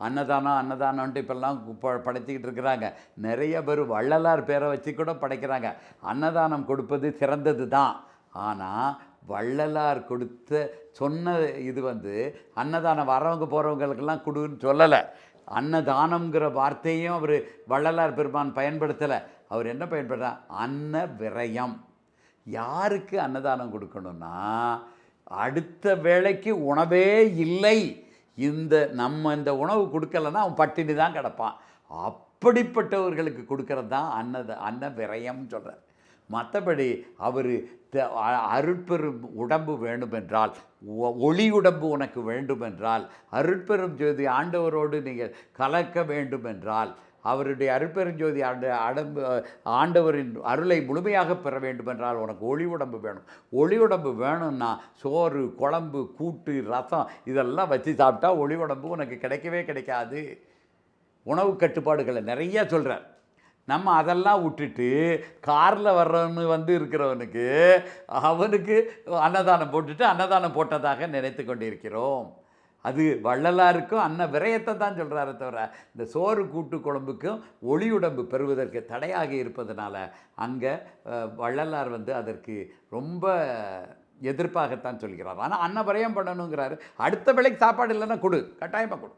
அன்னதானம் அன்னதானம்ன்ட்டு இப்பெல்லாம் ப- படைச்சிக்கிட்டு இருக்கிறாங்க. நிறைய பேர் வள்ளலார் பேரை வச்சு கூட படைக்கிறாங்க. அன்னதானம் கொடுப்பது சிறந்தது தான். ஆனால் வள்ளலார் கொடுத்த சொன்ன இது வந்து அன்னதானம் வரவங்க போகிறவங்களுக்கெல்லாம் கொடுன்னு சொல்லலை. அன்னதானம்ங்கிற வார்த்தையும் அவர் வள்ளலார் பெருமான் பயன்படுத்தலை. அவர் என்ன பயன்படுறார் அன்ன விரயம். யாருக்கு அன்னதானம் கொடுக்கணும்னா அடுத்த வேளைக்கு உணவே இல்லை. இந்த நம்ம இந்த உணவு கொடுக்கலன்னா அவன் பட்டினி தான் கிடப்பான். அப்படிப்பட்டவர்களுக்கு கொடுக்கறது தான் அன்னத அன்ன விரயம்னு சொல்கிறார் மற்றபடி அவர் அருட்பெரும் உடம்பு வேண்டுமென்றால் ஒ- ஒளி உடம்பு உனக்கு வேண்டுமென்றால் அருட்பெரும் ஜோதி ஆண்டவரோடு நீங்கள் கலக்க வேண்டுமென்றால் அவருடைய அருட்பெருஞ்சோதி ஆண்ட அடம்பு ஆண்டவரின் அருளை முழுமையாக பெற வேண்டுமென்றால் உனக்கு ஒளி உடம்பு வேணும். ஒளி உடம்பு வேணும்னா சோறு குழம்பு கூட்டு ரசம் இதெல்லாம் வச்சு சாப்பிட்டா ஒளி உடம்பு உனக்கு கிடைக்கவே கிடைக்காது. உணவு கட்டுப்பாடுகளை நிறைய சொல்கிறார் நம்ம அதெல்லாம் விட்டுட்டு காரில் வர்றவனு வந்து இருக்கிறவனுக்கு அவனுக்கு அன்னதானம் போட்டுட்டு அன்னதானம் போட்டதாக நினைத்து கொண்டிருக்கிறோம். அது வள்ளலாருக்கும் அன்ன விரயத்தை தான் சொல்கிறாரே தவிர இந்த சோறு கூட்டு குழம்புக்கும் ஒளியுடம்பு பெறுவதற்கு தடையாக இருப்பதனால அங்கே வள்ளலார் வந்து அதற்கு ரொம்ப எதிர்ப்பாகத்தான் சொல்கிறார். ஆனால் அன்ன விரயம் பண்ணணுங்கிறாரு. அடுத்த வேலைக்கு சாப்பாடு இல்லைன்னா கொடு. கட்டாயமாக கொடு.